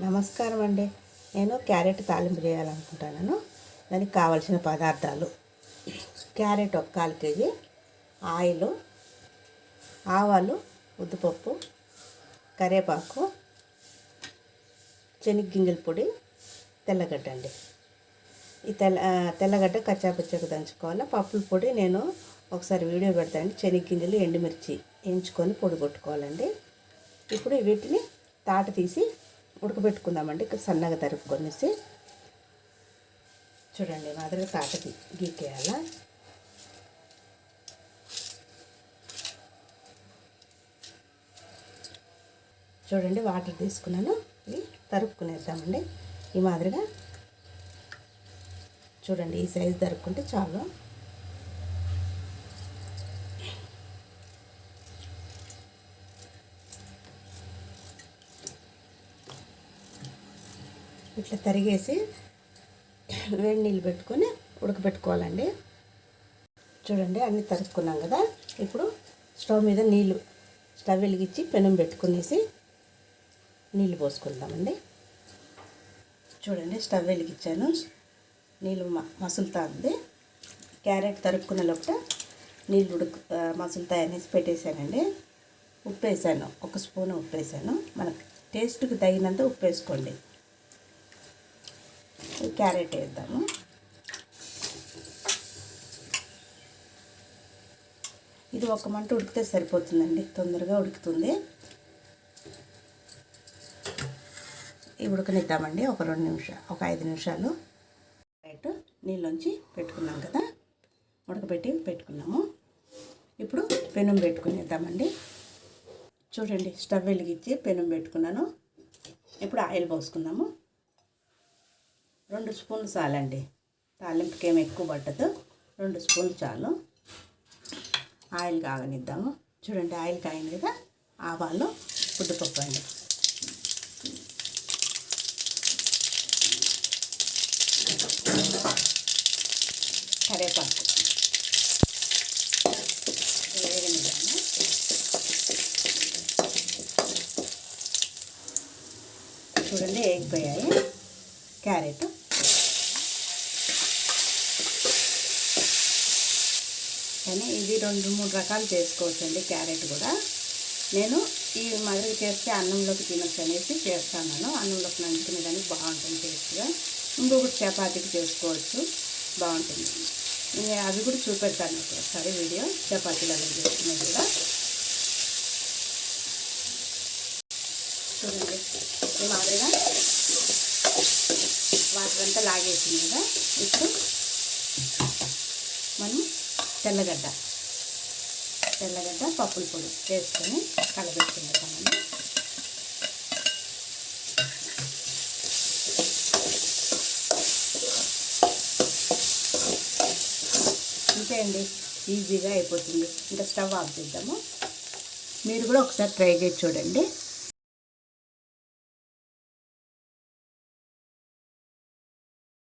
నమస్కారం అండి నేను క్యారెట్ తాలింపు చేయాలనుకుంటున్నాను. దానికి కావలసిన పదార్థాలు. క్యారెట్ ఒక కాలు కేజీ. ఆయిల్. ఆవాలు. ఉద్దుపప్పు. కరివేపాకు. శనగ్గింజల పొడి. తెల్లగడ్డ అండి. ఈ తెల్ల తెల్లగడ్డ కచ్చాపచ్చగా దంచుకోవాలి. పప్పుల పొడి నేను ఒకసారి వీడియో పెడతానండి శనగ్గింజలు ఎండుమిర్చి ఎంచుకొని పొడి కొట్టుకోవాలండి. ఇప్పుడు వీటిని తాట తీసి ఉడకబెట్టుకుందామండి. సన్నగా తరుపుకొనేసి చూడండి మాదిరిగా తాటకి గీ- గీకేయాలా. చూడండి వాటర్ తీసుకున్నాను. ఇవి తరుపుకునేద్దామండి ఈ మాదిరిగా చూడండి ఈ సైజు తరుపుకుంటే చాలు. ఇట్లా తరిగేసి వేడి నీళ్ళు పెట్టుకొని ఉడకబెట్టుకోవాలండి. చూడండి అన్నీ తరుక్కున్నాం కదా. ఇప్పుడు స్టవ్ మీద నీళ్ళు స్టవ్ వెలిగించి పెనం పెట్టుకునేసి నీళ్ళు పోసుకుందామండి. చూడండి స్టవ్ వెలిగించాను. నీళ్ళు మ మసులుతా ఉంది. క్యారెట్ తరుక్కున్న లోపల నీళ్ళు ఉడుకు మసులుతాయనేసి పెట్టేశానండి. ఉప్పు వేసాను ఒక స్పూన్ ఉప్పు వేసాను మనకు టేస్ట్కి తగినంత ఉప్పు వేసుకోండి ఈ క్యారెట్ వేద్దాము. ఇది ఒక మంట ఉడికితే సరిపోతుందండి తొందరగా ఉడుకుతుంది. ఇవి ఉడకనిద్దామండి ఒక రెండు నిమిషాలు ఒక ఐదు నిమిషాలు. రైట్ నీళ్ళొంచి పెట్టుకున్నాం కదా ఉడకబెట్టి పెట్టుకున్నాము. ఇప్పుడు పెనం పెట్టుకునేద్దామండి. చూడండి స్టవ్ వెలిగించి పెనం పెట్టుకున్నాను. ఇప్పుడు ఆయిల్ పోసుకుందాము. రెండు స్పూన్లు చాలండి. తాలింపుకి ఏమి ఎక్కువ పట్టదు. రెండు స్పూన్లు చాలు. ఆయిల్ కాగనిద్దాము. చూడండి ఆయిల్ కాగింది కదా ఆవాలు పుట్టుపప్పు అండి. కరేపాకు వేగనిద్దాము. చూడండి వేగిపోయాయి క్యారెట్. కానీ ఇది రెండు మూడు రకాలు చేసుకోవచ్చండి క్యారెట్ కూడా. నేను ఈ మాదిరి చేస్తే అన్నంలోకి తినొచ్చు అనేసి చేస్తాను. అన్నంలోకి నంచుకునే దానికి బాగుంటుంది టేస్ట్గా. ఇంకొకటి చపాతీకి చేసుకోవచ్చు. బాగుంటుంది. ఇంకా అవి కూడా చూపెడతాను ఒకసారి వీడియో. చపాతీలు అలా చేసుకునేది కూడా. చూడండి. ఈ మాదిరిగా వాటర్ అంతా లాగేసింది కదా. ఇప్పుడు మనం తెల్లగడ్డ. తెల్లగడ్డ పప్పుల పొడి వేసుకొని కలబెట్టుకుంటామండి అంతే అండి ఈజీగా అయిపోతుంది. ఇంకా స్టవ్ ఆఫ్ చేద్దాము. మీరు కూడా ఒకసారి ట్రై చేసి చూడండి.